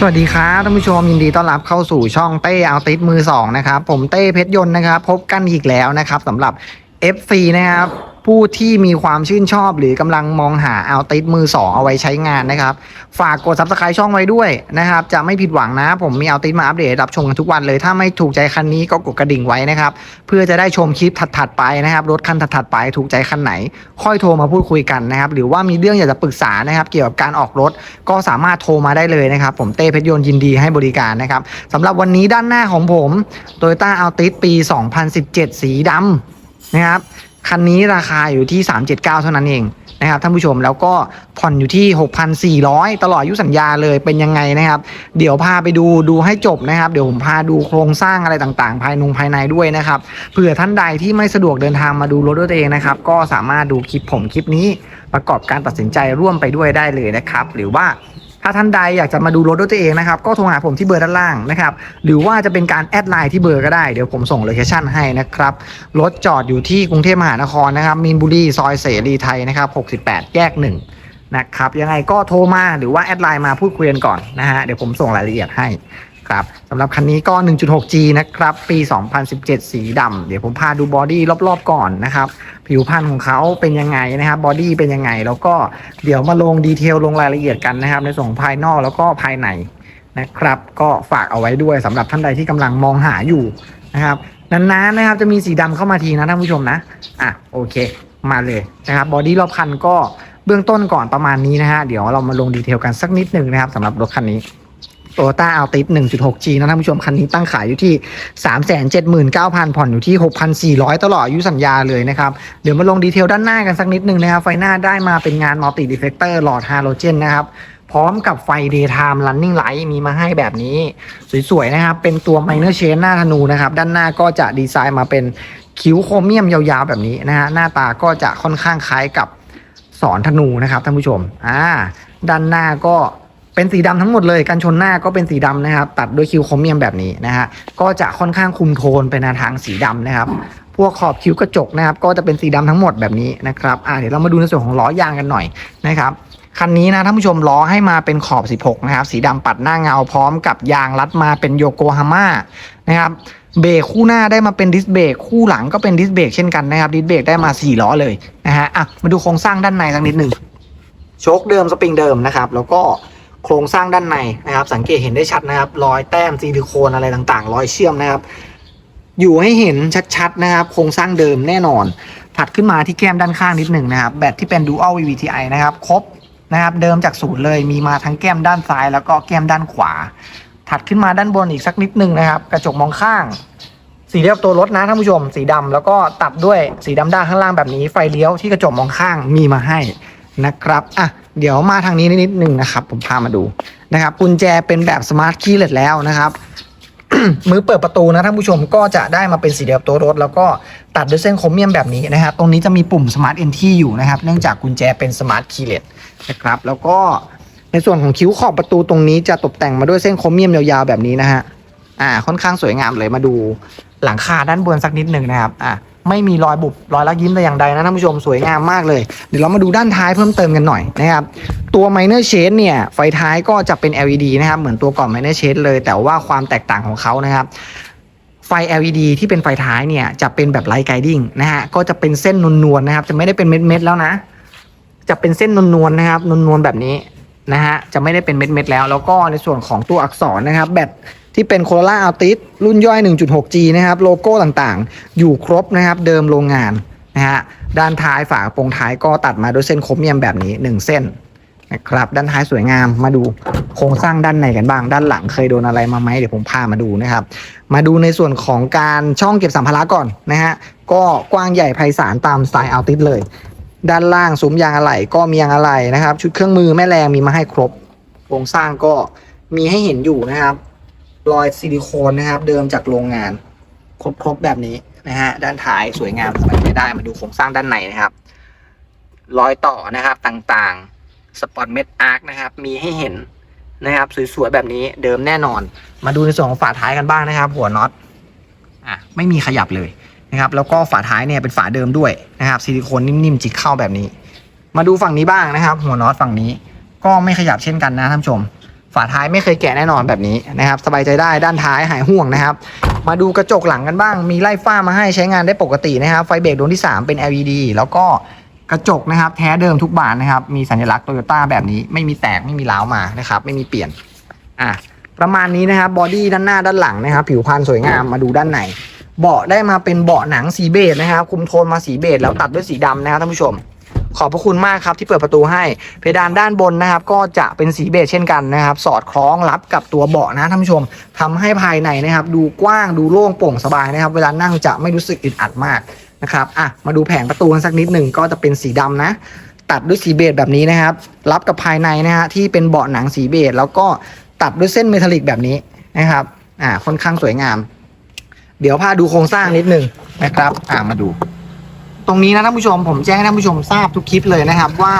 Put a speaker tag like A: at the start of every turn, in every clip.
A: สวัสดีครับท่านผู้ชมยินดีต้อนรับเข้าสู่ช่องเต้เอาติดมือสองนะครับผมเต้เพชรยนต์นะครับ พบกันอีกแล้วนะครับสำหรับ FC นะครับ ผู้ที่มีความชื่นชอบหรือกำลังมองหาเอาติดมือสองเอาไว้ใช้งานนะครับ ฝากกด subscribe ช่องไว้ด้วยนะครับ จะไม่ผิดหวังนะ ผมมีเอาติดมาอัปเดตรับชมกันทุกวันเลย ถ้าไม่ถูกใจคันนี้ก็กดกระดิ่งไว้นะครับ เพื่อจะได้ชมคลิปถัดๆไปนะครับ รถคันถัดๆไปถูกใจคันไหน ค่อยโทรมาพูดคุยกันนะครับ หรือว่ามีเรื่องอยากจะปรึกษานะครับ เกี่ยวกับการออกรถก็สามารถโทรมาได้เลยนะครับ ผมเต้เพชรยนต์ยินดีให้บริการนะครับสำหรับวันนี้ด้านหน้าของผม Toyota Altis ปี 2017 สีดำนะครับ คันนี้ราคาอยู่ที่ 379 เท่านั้นเองนะครับท่านผู้ชมแล้วก็ผ่อนอยู่ที่ 6,400 ตลอดอายุสัญญาเลยเป็นยังไงนะครับ เดี๋ยวพาไปดูดูให้จบนะครับ เดี๋ยวผมพาดูโครงสร้างอะไรต่างๆ ภายนงภายในด้วยนะครับเผื่อท่านใดที่ไม่สะดวกเดินทางมาดูรถด้วยตัวเองนะครับก็สามารถดูคลิปผมคลิปนี้ ประกอบการตัดสินใจร่วมไปด้วยได้เลยนะครับ หรือว่า ถ้าท่านใดอยากจะมาดูรถด้วยตัวเองนะครับก็โทรหาผมที่เบอร์ด้านล่างนะครับหรือว่าจะเป็นการแอดไลน์ที่เบอร์ก็ได้เดี๋ยวผมส่งโลเคชั่นให้นะครับรถจอดอยู่ที่กรุงเทพมหานครนะครับมีนบุรีซอยเสรีไทยนะครับ68 แยกหนึ่งนะครับยังไงก็โทรมาหรือว่าแอดไลน์มาพูดคุยกันก่อนนะฮะเดี๋ยวผมส่งรายละเอียดให้ ครับสำหรับคันนี้ก็ 1.6G นะครับ ปี 2017 สีดำเดี๋ยวผมพาดูบอดี้รอบๆก่อนนะครับ ผิวพรรณของเขาเป็นยังไงนะครับบอดี้เป็นยังไง แล้วก็เดี๋ยวมาลงดีเทลลงรายละเอียดกันนะครับ ในส่วนของภายนอกแล้วก็ภายในนะครับ ก็ฝากเอาไว้ด้วยสำหรับท่านใดที่กำลังมองหาอยู่นะครับนานๆนะครับจะมีสีดำเข้ามาทีนะท่านผู้ชมนะอะโอเค มาเลยนะครับบอดี้รอบคันก็เบื้องต้นก่อนประมาณนี้นะฮะเดี๋ยวเรามาลงดีเทลกันสักนิดหนึ่งนะครับสำหรับรถคันนี้ โตโยต้าอัลติส 1.6G นะท่านผู้ชมคันนี้ตั้งขายอยู่ที่ 379,000 ผ่อนอยู่ที่ 6,400 ตลอดอายุสัญญาเลยนะครับ เดี๋ยวมาลงดีเทลด้านหน้ากันสักนิดหนึ่งนะครับ ไฟหน้าได้มาเป็นงานมัลติดีเฟกเตอร์หลอดฮาโลเจนนะครับ พร้อมกับไฟ daytime running light มีมาให้แบบนี้ สวยๆนะครับ เป็นตัว minor chain หน้าธนูนะครับ ด้านหน้าก็จะดีไซน์มาเป็นคิ้วโครเมียมยาวๆแบบนี้นะฮะหน้าตาก็จะค่อนข้างคล้ายกับสอนธนูนะครับท่านผู้ชมอ่าด้านหน้าก็ เป็นสีดำทั้งหมดเลยกันชนหน้าก็เป็นสีดำนะครับ ตัดด้วยคิวโครเมียมแบบนี้นะฮะก็จะค่อนข้างคุมโทนไปในทางสีดำนะครับ พวกขอบคิ้วกระจกนะครับ ก็จะเป็นสีดำทั้งหมดแบบนี้นะครับอ่าเดี๋ยวเรามาดูในส่วนของล้อยางกันหน่อยนะครับคันนี้นะท่านผู้ชมล้อให้มาเป็นขอบ 16 นะครับ สีดำปัดหน้าเงาพร้อมกับยางรัดมาเป็นโยโกฮาม่านะครับเบรกคู่หน้าได้มาเป็นดิสเบรกคู่หลังก็เป็นดิสเบรกเช่นกันนะครับดิสเบรกได้มา 4 ล้อเลยนะฮะอะมาดูโครงสร้างด้านในสักนิดหนึ่งโชคเดิมสปริงเดิมนะครับ แล้วก็ โครงสร้างด้านในนะครับ สังเกตเห็นได้ชัดนะครับ รอยแต้มซิลิโคนอะไรต่างๆ รอยเชื่อมนะครับ อยู่ให้เห็นชัดๆนะครับ โครงสร้างเดิมแน่นอน ถัดขึ้นมาที่แก้มด้านข้างนิดหนึ่งนะครับ แบตที่เป็น Dual VVTi นะครับ ครบนะครับ เดิมจากศูนย์เลยมีมาทั้งแก้มด้านซ้าย แล้วก็แก้มด้านขวา ถัดขึ้นมาด้านบนอีกสักนิดหนึ่งนะครับ กระจกมองข้างสีเดียวกับตัวรถนะท่านผู้ชม สีดำแล้วก็ตัดด้วยสีดำด้านข้างล่างแบบนี้ไฟเลี้ยวที่กระจกมองข้างมีมาให้นะครับอะ เดี๋ยวมาทางนี้นิดนึงนะครับ ผมพามาดูนะครับกุญแจเป็นแบบสมาร์ทคีย์เลสแล้วนะครับมือเปิดประตูนะท่านผู้ชมก็จะได้มาเป็นสีเดียวตัวรถ แล้วก็ตัดด้วยเส้นโครเมียมแบบนี้นะครับตรงนี้จะมีปุ่ม Smart Entry อยู่นะครับ เนื่องจากกุญแจเป็น Smart Keyless นะครับ แล้วก็ในส่วนของคิ้วขอบประตูตรงนี้จะตกแต่งมาด้วยเส้นโครเมียมยาวๆแบบนี้นะฮะอ่าค่อนข้างสวยงามเลยมาดูหลังคาด้านบนสักนิดหนึ่งนะครับอ่า ไม่มีรอยบุบรอยลักยิ้มแต่อย่างใดนะท่านผู้ชมสวยงามมากเลย เดี๋ยวเรามาดูด้านท้ายเพิ่มเติมกันหน่อยนะครับ ตัว Minor Shade เนี่ย ไฟท้ายก็จะเป็น LED นะครับ เหมือนตัวก่อน Minor Shade เลย แต่ว่าความแตกต่างของเขานะครับไฟ LED ที่เป็นไฟท้ายเนี่ยจะเป็นแบบไลท์ไกดิ้งนะฮะก็จะเป็นเส้นนวลๆนะครับ จะไม่ได้เป็นเม็ดๆแล้วนะ จะเป็นเส้นนวลๆนะครับนวลๆแบบนี้นะฮะจะไม่ได้เป็นเม็ดๆแล้ว แล้วก็ในส่วนของตัวอักษรนะครับ แบต ที่เป็น Corolla Altis รุ่นย่อย 1.6G นะครับโลโก้ต่างๆ อยู่ครบนะครับเดิมโรงงานนะฮะด้านท้ายฝากระโปรงท้ายก็ตัดมาด้วยเส้นโครเมียมแบบนี้ 1 เส้นนะครับด้านท้ายสวยงามมาดูโครงสร้างด้านในกันบ้าง ด้านหลังเคยโดนอะไรมาไหมเดี๋ยวผมพามาดูนะครับ มาดูในส่วนของการช่องเก็บสัมภาระก่อนนะฮะก็กว้างใหญ่ไพศาลตามสไตล์อัลติสเลย ด้านล่างซุ้มยางอะไหล่ก็มียางอะไหล่นะครับ ชุดเครื่องมือแม่แรงมีมาให้ครบ โครงสร้างก็มีให้เห็นอยู่นะครับ รอยซิลิโคนนะครับ เดิมจากโรงงานครบๆแบบนี้นะฮะด้านท้ายสวยงามสวยได้มาดูโครงสร้างด้านในนะครับ รอยต่อนะครับต่างๆสปอตเม็ดอาร์คนะครับ มีให้เห็นนะครับสวยๆแบบนี้เดิมแน่นอน มาดูในส่วนของฝาท้ายกันบ้างนะครับ หัวน็อตอะไม่มีขยับเลยนะครับ แล้วก็ฝาท้ายเนี่ยเป็นฝาเดิมด้วยนะครับซิลิโคนนิ่มๆจิกเข้าแบบนี้ มาดูฝั่งนี้บ้างนะครับ หัวน็อตฝั่งนี้ก็ไม่ขยับเช่นกันนะท่านผู้ชม ฝาท้ายไม่เคยแกะแน่นอนแบบนี้นะครับ สบายใจได้ด้านท้ายหายห่วงนะครับ มาดูกระจกหลังกันบ้าง มีไล่ฟ้ามาให้ใช้งานได้ปกตินะครับ ไฟเบรกดวงที่ 3 เป็น LED แล้วก็กระจกนะครับ แท้เดิมทุกบานนะครับ มีสัญลักษณ์โตโยต้าแบบนี้ ไม่มีแตกไม่มีร้าวมานะครับ ไม่มีเปลี่ยน อะประมาณนี้นะครับบอดี้ด้านหน้าด้านหลังนะครับ ผิวพรรณสวยงามมาดูด้านในเบาะได้มาเป็นเบาะหนังสีเบจนะครับ คุมโทนมาสีเบจแล้วตัดด้วยสีดำนะครับท่านผู้ชม ขอบพระคุณมากครับที่เปิดประตูให้ เพดานด้านบนนะครับ ก็จะเป็นสีเบจเช่นกันนะครับ สอดคล้องรับกับตัวเบาะนะท่านผู้ชมทำให้ภายในนะครับ ดูกว้างดูโล่งโปร่งสบายนะครับ เวลานั่งจะไม่รู้สึกอึดอัดมากนะครับอะมาดูแผงประตูกันสักนิดหนึ่งก็จะเป็นสีดำนะ ตัดด้วยสีเบจแบบนี้นะครับ รับกับภายในนะฮะที่เป็นเบาะหนังสีเบจแล้วก็ตัดด้วยเส้นเมทัลลิกแบบนี้นะครับอ่าค่อนข้างสวยงาม เดี๋ยวพาดูโครงสร้างนิดหนึ่งนะครับ อ่ามาดู ตรงนี้นะท่านผู้ชมผมแจ้งให้ท่านผู้ชมทราบทุกคลิปเลยนะครับว่า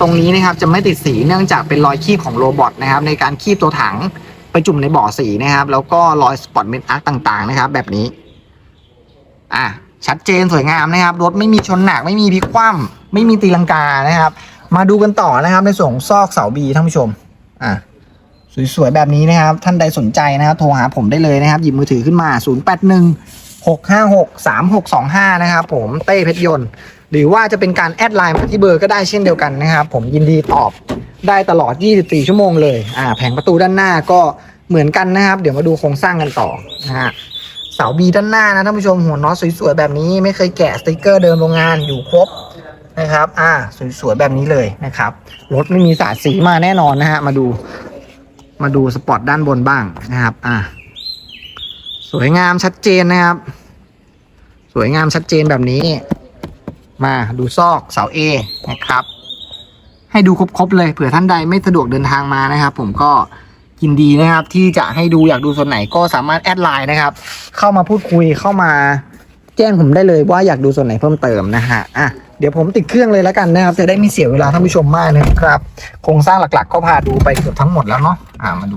A: ตรงนี้นะครับจะไม่ติดสีเนื่องจากเป็นรอยคีบของโรบอทนะครับในการคีบตัวถังไปจุ่มในบ่อสีนะครับ แล้วก็รอยสปอตเมนอาร์ต่างๆนะครับ แบบนี้ อะชัดเจนสวยงามนะครับ รถไม่มีชนหนักไม่มีพลิกคว่ำไม่มีตีลังกานะครับ มาดูกันต่อนะครับในส่วนของซอกเสาบีท่านผู้ชม อะสวยๆแบบนี้นะครับ ท่านใดสนใจนะครับ โทรหาผมได้เลยนะครับ หยิบมือถือขึ้นมา 081 656 3625 นะครับผมเต้เพชรยนต์ หรือว่าจะเป็นการแอดไลน์มาที่เบอร์ก็ได้เช่นเดียวกันนะครับ ผมยินดีตอบได้ตลอด 24 ชั่วโมงเลยอ่าแผงประตูด้านหน้าก็เหมือนกันนะครับ เดี๋ยวมาดูโครงสร้างกันต่อนะฮะเสาบีด้านหน้านะท่านผู้ชมหัวน็อตสวยๆแบบนี้ไม่เคยแกะสติกเกอร์เดิมโรงงานอยู่ครบนะครับ อ่า สวยๆ แบบนี้เลยนะครับ รถไม่มีสาดสีมาแน่นอนนะฮะ มาดู มาดูสปอตด้านบนบ้างนะครับ อ่า สวยงามชัดเจนนะครับ สวยงามชัดเจนแบบนี้ มาดูซอกเสา A นะครับ ให้ดูครบๆเลยเผื่อท่านใดไม่สะดวกเดินทางมานะครับ ผมก็ยินดีนะครับ ที่จะให้ดูอยากดูส่วนไหนก็สามารถแอดไลน์นะครับ เข้ามาพูดคุยเข้ามาแจ้งผมได้เลยว่าอยากดูส่วนไหนเพิ่มเติมนะฮะอะเดี๋ยวผมติดเครื่องเลยแล้วกันนะครับ จะได้ไม่เสียเวลาท่านผู้ชมมากนะครับ โครงสร้างหลักๆ ก็พาดูไปเกือบทั้งหมดแล้วเนาะอ่ามาดู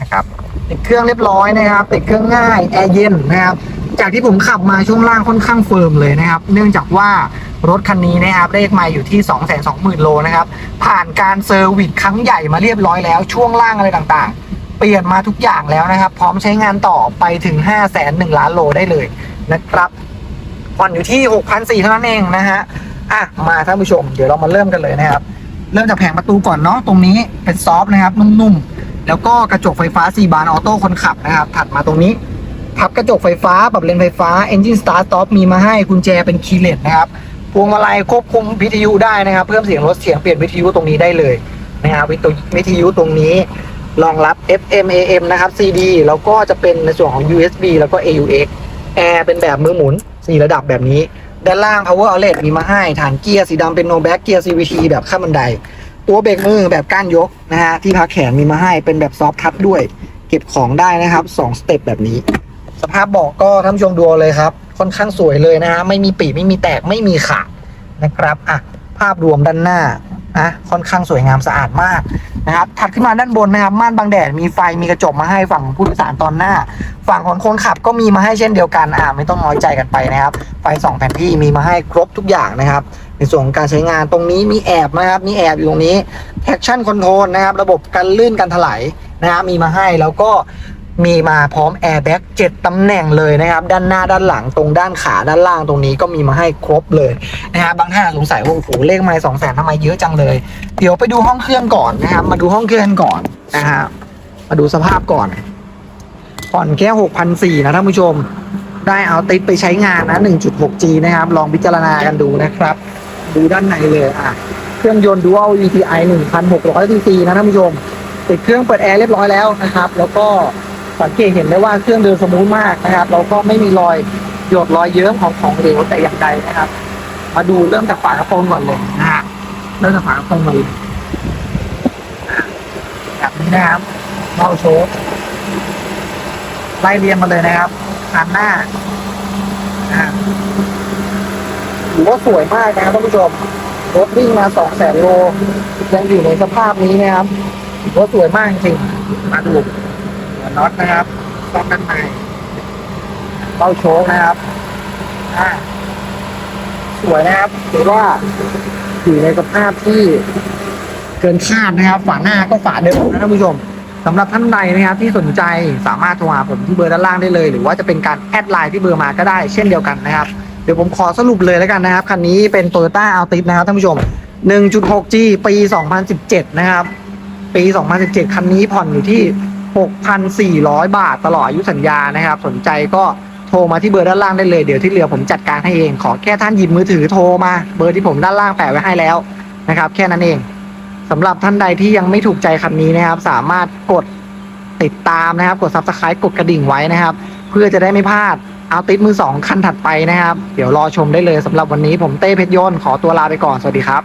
A: นะครับติดเครื่องเรียบร้อยนะครับติดเครื่องง่ายแอร์เย็นนะครับจากที่ผมขับมาช่วงล่างค่อนข้างเฟิร์มเลยนะครับ เนื่องจากว่ารถคันนี้นะครับเลขไมาอยู่ที่ 2 2 0 0 0 0 โลนะครับ ผ่านการเซอร์วิสครั้งใหญ่มาเรียบร้อยแล้ว ช่วงล่างอะไรต่างๆ เปลี่ยนมาทุกอย่างแล้วนะครับ พร้อมใช้งานต่อไปถึง 5 0 0 0 0 1ล้านโลได้เลยนะครับผ่อนอยู่ที่ 6,400เท่านั้นเองนะฮะอะมาท่านผู้ชม เดี๋ยวเรามาเริ่มกันเลยนะครับ เริ่มจากแผงประตูก่อนเนาะตรงนี้เป็นซอฟนะครับนุ่มๆ แล้วก็กระจกไฟฟ้า 4 บานออโต้คนขับนะครับ ถัดมาตรงนี้พับกระจกไฟฟ้า ปรับเลนไฟฟ้า Engine Start Stop มีมาให้กุญแจเป็นคีย์เลสนะครับ พวงมาลัยควบคุมวิทยุได้นะครับ เพิ่มเสียงลดเสียงเปลี่ยนวิทยุตรงนี้ได้เลยนะครับวิทยุตรงนี้รองรับ FM AM นะครับ CD แล้วก็จะเป็นในส่วนของ USB แล้วก็ AUX แอร์เป็นแบบมือหมุน 4 ระดับแบบนี้ ด้านล่าง power outlet มีมาให้ ฐานเกียร์สีดำเป็น no back เกียร์ CVT แบบขั้นบันได ตัวเบรกมือแบบก้านยกนะฮะที่พักแขนมีมาให้เป็นแบบซอฟทัชด้วย เก็บของได้นะครับ2สเต็ปแบบนี้ สภาพเบาะก็ท่านชมดูเอาเลยครับ ค่อนข้างสวยเลยนะฮะไม่มีปีไม่มีแตกไม่มีขาดนะครับอะภาพรวมด้านหน้านะค่อนข้างสวยงามสะอาดมากนะครับถัดขึ้นมาด้านบนนะครับม่านบังแดดมีไฟมีกระจกมาให้ฝั่งผู้โดยสารตอนหน้า ฝั่งของคนขับก็มีมาให้เช่นเดียวกันอ่าไม่ต้องน้อยใจกันไปนะครับ ไฟสองแผ่นที่มีมาให้ครบทุกอย่างนะครับ ในส่วนของการใช้งานตรงนี้มีแอบนะครับ มีแอบอยู่ตรงนี้ traction control นะครับ ระบบการลื่นการถลายนะครับมีมาให้แล้วก็มีมาพร้อม airbag 7ตำแหน่งเลยนะครับ ด้านหน้าด้านหลังตรงด้านขาด้านล่างตรงนี้ก็มีมาให้ครบเลยนะฮะบบางท่านสงสัยว่าโอ้โหเลขไม้สองแสนทำไมเยอะจังเลย เดี๋ยวไปดูห้องเครื่องก่อนนะครับ มาดูห้องเครื่องก่อนนะฮะมาดูสภาพก่อนผ่อนแค่6,400นะท่านผู้ชม ได้เอาติดไปใช้งานนะ 1.6G นะครับ ลองพิจารณากันดูนะครับ ดูด้านในเลยอะเครื่องยนต์ Dual ETI 1,600 cc นะท่านผู้ชม ติดเครื่องเปิดแอร์เรียบร้อยแล้วนะครับ แล้วก็สังเกตเห็นได้ว่าเครื่องเดินสมูทมากนะครับแล้วก็ไม่มีรอยหยดรอยเยิ้มของของเหลวแต่อย่างใดนะครับ มาดูเริ่มจากฝากระโปรงก่อนเลยนะฮะเริ่มจากฝากระโปรงเลยแบบนี้นะครับเมาโชว์ไล่เรียงมาเลยนะครับคันหน้าอ่า ถือว่าสวยมากนะครับท่านผู้ชมรถวิ่งมาสองแสนโลยังอยู่ในสภาพนี้นะครับถือว่าสวยมากจริงมาดูหัวน็อตนะครับตอนด้านในเบ้าโชคนะครับอ่าสวยนะครับถือว่าอยู่ในสภาพที่เกินคาดนะครับ ฝาหน้าก็ฝาเดิมนะท่านผู้ชมสำหรับท่านใดนะครับที่สนใจสามารถโทรหาผมที่เบอร์ด้านล่างได้เลย หรือว่าจะเป็นการแอดไลน์ที่เบอร์มาก็ได้เช่นเดียวกันนะครับ เดี๋ยวผมขอสรุปเลยแล้วกันนะครับ คันนี้เป็น Toyota Altis นะครับท่านผู้ชม 1.6G ปี 2017 นะครับ ปี 2017 คันนี้ผ่อนอยู่ที่ 6,400 บาทตลอดอายุสัญญานะครับ สนใจก็โทรมาที่เบอร์ด้านล่างได้เลย เดี๋ยวที่เหลือผมจัดการให้เอง ขอแค่ท่านหยิบมือถือโทรมา เบอร์ที่ผมด้านล่างแปะไว้ให้แล้วนะครับ แค่นั้นเองสำหรับท่านใดที่ยังไม่ถูกใจคันนี้นะครับ สามารถกดติดตามนะครับ กด subscribe กดกระดิ่งไว้นะครับ เพื่อจะได้ไม่พลาด เอาติดมือสองคันถัดไปนะครับ เดี๋ยวรอชมได้เลยสำหรับวันนี้ผมเต้เพชรยนต์ขอตัวลาไปก่อนสวัสดีครับ